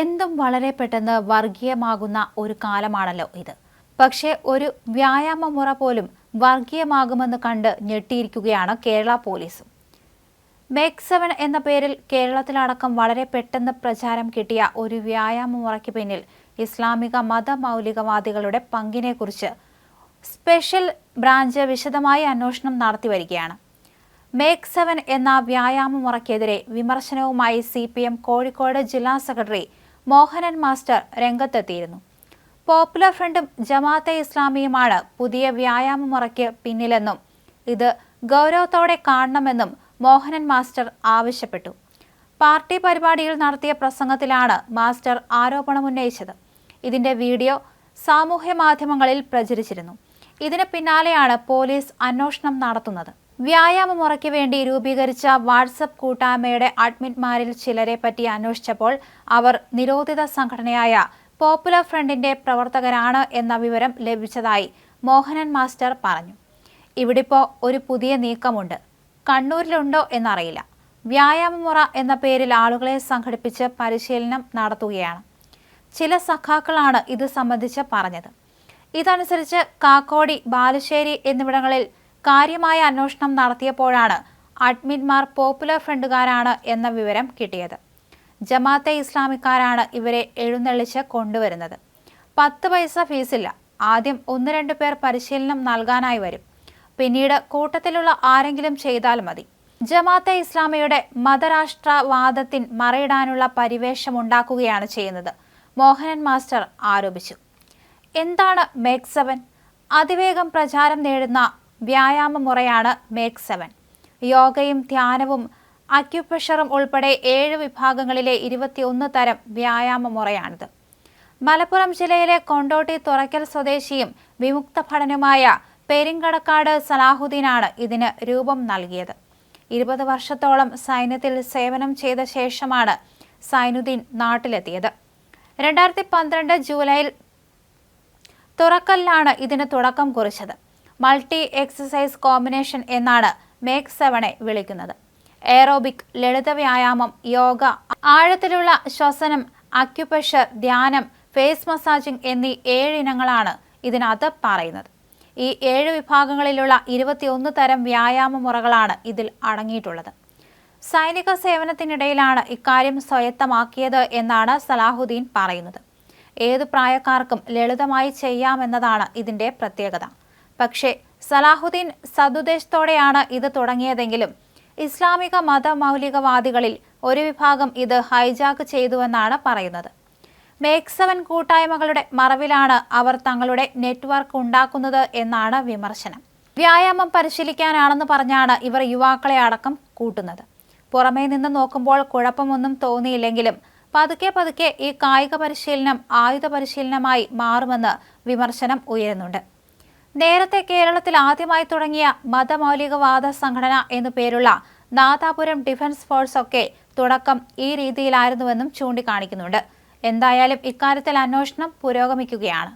എന്തും വളരെ പെട്ടെന്ന് വർഗീയമാകുന്ന ഒരു കാലമാണല്ലോ ഇത്. പക്ഷേ ഒരു വ്യായാമമുറ പോലും വർഗീയമാകുമെന്ന് കണ്ട് ഞെട്ടിയിരിക്കുകയാണ് കേരള പോലീസും. മേക് സെവൻ എന്ന പേരിൽ കേരളത്തിലടക്കം വളരെ പെട്ടെന്ന് പ്രചാരം കിട്ടിയ ഒരു വ്യായാമമുറയ്ക്ക് പിന്നിൽ ഇസ്ലാമിക മതമൗലികവാദികളുടെ പങ്കിനെക്കുറിച്ച് സ്പെഷ്യൽ ബ്രാഞ്ച് വിശദമായി അന്വേഷണം നടത്തി വരികയാണ്. മേക് സെവൻ എന്ന വ്യായാമമുറയ്ക്കെതിരെ വിമർശനവുമായി സി കോഴിക്കോട് ജില്ലാ സെക്രട്ടറി മോഹനൻ മാസ്റ്റർ രംഗത്തെത്തിയിരുന്നു. പോപ്പുലർ ഫ്രണ്ടും ജമാഅത്തെ ഇസ്ലാമിയുമാണ് പുതിയ വ്യായാമമുറയ്ക്ക് പിന്നിലെന്നും ഇത് ഗൗരവത്തോടെ കാണണമെന്നും മോഹനൻ മാസ്റ്റർ ആവശ്യപ്പെട്ടു. പാർട്ടി പരിപാടിയിൽ നടത്തിയ പ്രസംഗത്തിലാണ് മാസ്റ്റർ ആരോപണമുന്നയിച്ചത് ഇതിന്റെ വീഡിയോ സാമൂഹ്യ മാധ്യമങ്ങളിൽ പ്രചരിച്ചിരുന്നു. ഇതിന് പിന്നാലെയാണ് പോലീസ് അന്വേഷണം നടത്തുന്നത്. വ്യായാമമുറയ്ക്ക് വേണ്ടി രൂപീകരിച്ച വാട്സപ്പ് കൂട്ടായ്മയുടെ അഡ്മിന്മാരിൽ ചിലരെ പറ്റി അന്വേഷിച്ചപ്പോൾ അവർ നിരോധിത സംഘടനയായ പോപ്പുലർ ഫ്രണ്ടിന്റെ പ്രവർത്തകരാണ് എന്ന വിവരം ലഭിച്ചതായി മോഹനൻ മാസ്റ്റർ പറഞ്ഞു. ഇവിടിപ്പോ ഒരു പുതിയ നീക്കമുണ്ട്. കണ്ണൂരിലുണ്ടോ എന്നറിയില്ല. വ്യായാമമുറ എന്ന പേരിൽ ആളുകളെ സംഘടിപ്പിച്ച് പരിശീലനം നടത്തുകയാണ്. ചില സഖാക്കളാണ് ഇത് സംബന്ധിച്ച് പറഞ്ഞത്. ഇതനുസരിച്ച് കാക്കോടി ബാലുശ്ശേരി എന്നിവിടങ്ങളിൽ കാര്യമായ അന്വേഷണം നടത്തിയപ്പോഴാണ് അഡ്മിന്മാർ പോപ്പുലർ ഫ്രണ്ടുകാരാണ് എന്ന വിവരം കിട്ടിയത്. ജമാഅത്തെ ഇസ്ലാമിക്കാരാണ് ഇവരെ എഴുന്നള്ളിച്ച് കൊണ്ടുവരുന്നത്. പത്ത് പൈസ ഫീസില്ല. ആദ്യം ഒന്ന് രണ്ട് പേർ പരിശീലനം നൽകാനായി വരും. പിന്നീട് കൂട്ടത്തിലുള്ള ആരെങ്കിലും ചെയ്താൽ മതി. ജമാഅത്തെ ഇസ്ലാമിയുടെ മതരാഷ്ട്രവാദത്തിൻ മറയിടാനുള്ള പരിവേഷമുണ്ടാക്കുകയാണ് ചെയ്യുന്നത്. മോഹനൻ മാസ്റ്റർ ആരോപിച്ചു. എന്താണ് മേക്സവൻ സെവൻ? അതിവേഗം പ്രചാരം നേടുന്ന വ്യായാമ മുറയാണ് മേക്ക് സെവൻ. യോഗയും ധ്യാനവും അക്യുപ്രഷറും ഉൾപ്പെടെ ഏഴ് വിഭാഗങ്ങളിലെ ഇരുപത്തിയൊന്ന് തരം വ്യായാമ മുറയാണിത് മലപ്പുറം ജില്ലയിലെ കൊണ്ടോട്ടി തുറക്കൽ സ്വദേശിയും വിമുക്ത ഭടനുമായ പെരിങ്കടക്കാട് സലാഹുദ്ദീനാണ് ഇതിന് രൂപം നൽകിയത്. ഇരുപത് വർഷത്തോളം സൈന്യത്തിൽ സേവനം ചെയ്ത ശേഷമാണ് സൈനുദ്ദീൻ നാട്ടിലെത്തിയത്. രണ്ടായിരത്തി പന്ത്രണ്ട് ജൂലൈയിൽ തുറക്കലിലാണ് ഇതിന് തുടക്കം കുറിച്ചത്. മൾട്ടി എക്സസൈസ് കോമ്പിനേഷൻ എന്നാണ് മേക്ക് സെവനെ വിളിക്കുന്നത്. എയറോബിക് ലളിത വ്യായാമം യോഗ ആഴത്തിലുള്ള ശ്വസനം അക്യുപ്രഷർ ധ്യാനം ഫേസ് മസാജിംഗ് എന്നീ ഏഴ് ഇനങ്ങളാണ് ഇതിനകത്ത് പറയുന്നത്. ഈ ഏഴ് വിഭാഗങ്ങളിലുള്ള ഇരുപത്തിയൊന്ന് തരം വ്യായാമ മുറകളാണ് ഇതിൽ അടങ്ങിയിട്ടുള്ളത്. സൈനിക സേവനത്തിനിടയിലാണ് ഇക്കാര്യം സ്വയത്തമാക്കിയത് എന്നാണ് സലാഹുദ്ദീൻ പറയുന്നത്. ഏത് പ്രായക്കാർക്കും ലളിതമായി ചെയ്യാമെന്നതാണ് ഇതിന്റെ പ്രത്യേകത. പക്ഷേ സലാഹുദ്ദീൻ സതുദ്ദേശത്തോടെയാണ് ഇത് തുടങ്ങിയതെങ്കിലും ഇസ്ലാമിക മതമൗലികവാദികളിൽ ഒരു വിഭാഗം ഇത് ഹൈജാക്ക് ചെയ്തുവെന്നാണ് പറയുന്നത്. മേക്ക് സെവൻ കൂട്ടായ്മകളുടെ മറവിലാണ് അവർ തങ്ങളുടെ നെറ്റ്വർക്ക് ഉണ്ടാക്കുന്നത് എന്നാണ് വിമർശനം. വ്യായാമം പരിശീലിക്കാനാണെന്ന് പറഞ്ഞാണ് ഇവർ യുവാക്കളെ അടക്കം കൂട്ടുന്നത്. പുറമേ നിന്ന് നോക്കുമ്പോൾ കുഴപ്പമൊന്നും തോന്നിയില്ലെങ്കിലും പതുക്കെ പതുക്കെ ഈ കായിക പരിശീലനം ആയുധ പരിശീലനമായി മാറുമെന്ന് വിമർശനം ഉയരുന്നുണ്ട്. നേരത്തെ കേരളത്തിൽ ആദ്യമായി തുടങ്ങിയ മതമൗലികവാദ സംഘടന എന്നു പേരുള്ള നാദാപുരം ഡിഫൻസ് ഫോഴ്സ് ഒക്കെ തുടക്കം ഈ രീതിയിലായിരുന്നുവെന്നും ചൂണ്ടിക്കാണിക്കുന്നുണ്ട്. എന്തായാലും ഇക്കാര്യത്തിൽ അന്വേഷണം പുരോഗമിക്കുകയാണ്.